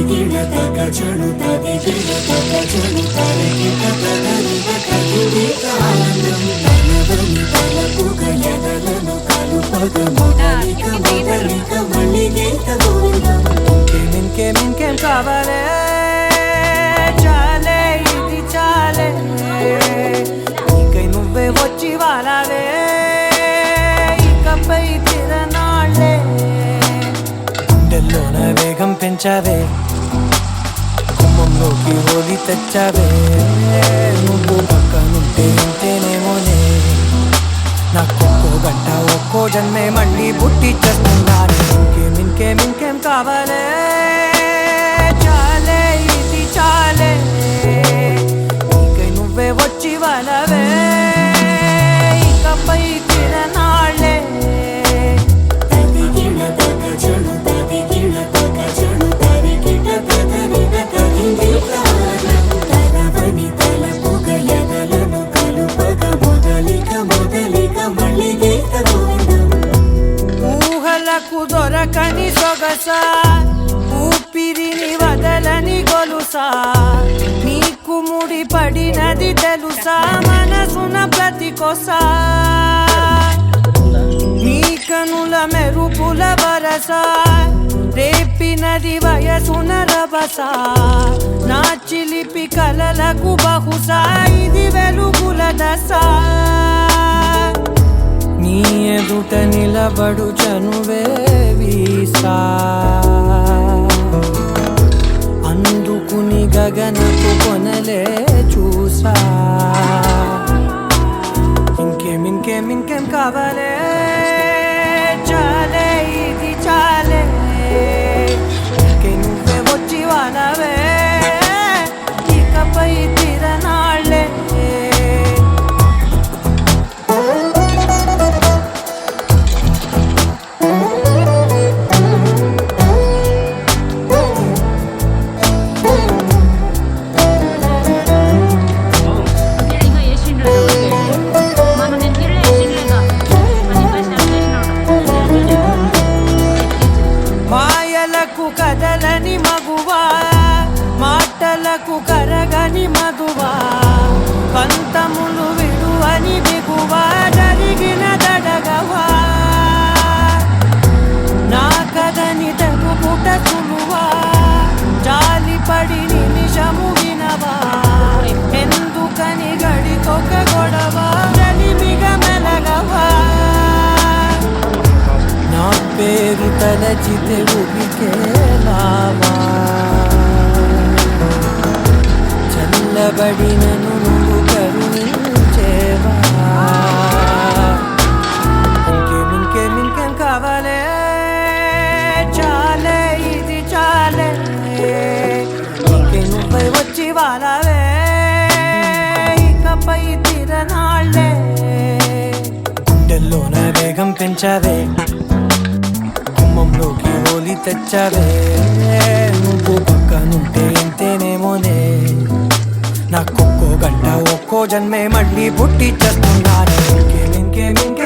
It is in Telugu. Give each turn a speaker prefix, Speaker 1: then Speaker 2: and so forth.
Speaker 1: తరిగిన తగచను తదిగిన తగచను తరిగిన తగలిన కలిగి కాలం నువ్వే వచ్చి వాలాలే. పెంచావే కుమ్మంలోకి హోలీ తెచ్చావే? నువ్వు పక్కనుంటే ఇంతేనేమోనే? నాకొక్కో గంట ఒక్కో జన్మే మళ్ళీ పుట్టి చేస్తున్నాను ఇంకేం ఇంకేం ఇంకేం కావాలే? దొరకని ఊపిరిని వదలని గొలుసా. నీకు ముడి పడినది తెలుసా? మనసున ప్రతి కొసా నీ కనుల మెరుపుల వరస. రేపినది వయసున రభస. నా చిలిపి కలలకు బహుశా ఇది వెలుగుల దశ. నీ ఎదుట నిలబడు చనువే వీసా అందుకుని గగనకు కొనలే చూసా. ఇంకేం ఇంకేం ఇంకేం కావాలే? కదలని మగువా మాటలకు కరగని మగువా పంతములు విడువని దిగువా జరిగిన దడగవా. నా కదని తెగుపుట సులువా జాలిపడి నిమిషము వినవా. ఎందుకని గడికొక గొడవా జలిమిగ మెలగవా. నా పేరు తలచితే ఉబికేలావా పడినను నువ్వు కరుణించేవా ఇంకేం ఇంకేం ఇంకేం కావాలే? చాలే ఇది చాలే. ఇంకే నువ్వై వచ్చి వాళ్ళవే ఇకపై తిరనాళ్ళే గుండెల్లోన వేగం పెంచావే. కుమ్మంలోకి హోలీ తెచ్చావే. నువ్వు పక్కనుంటే जन्मे में मडली बुट्टी चस्पुंगार मिलके मिलके मिलके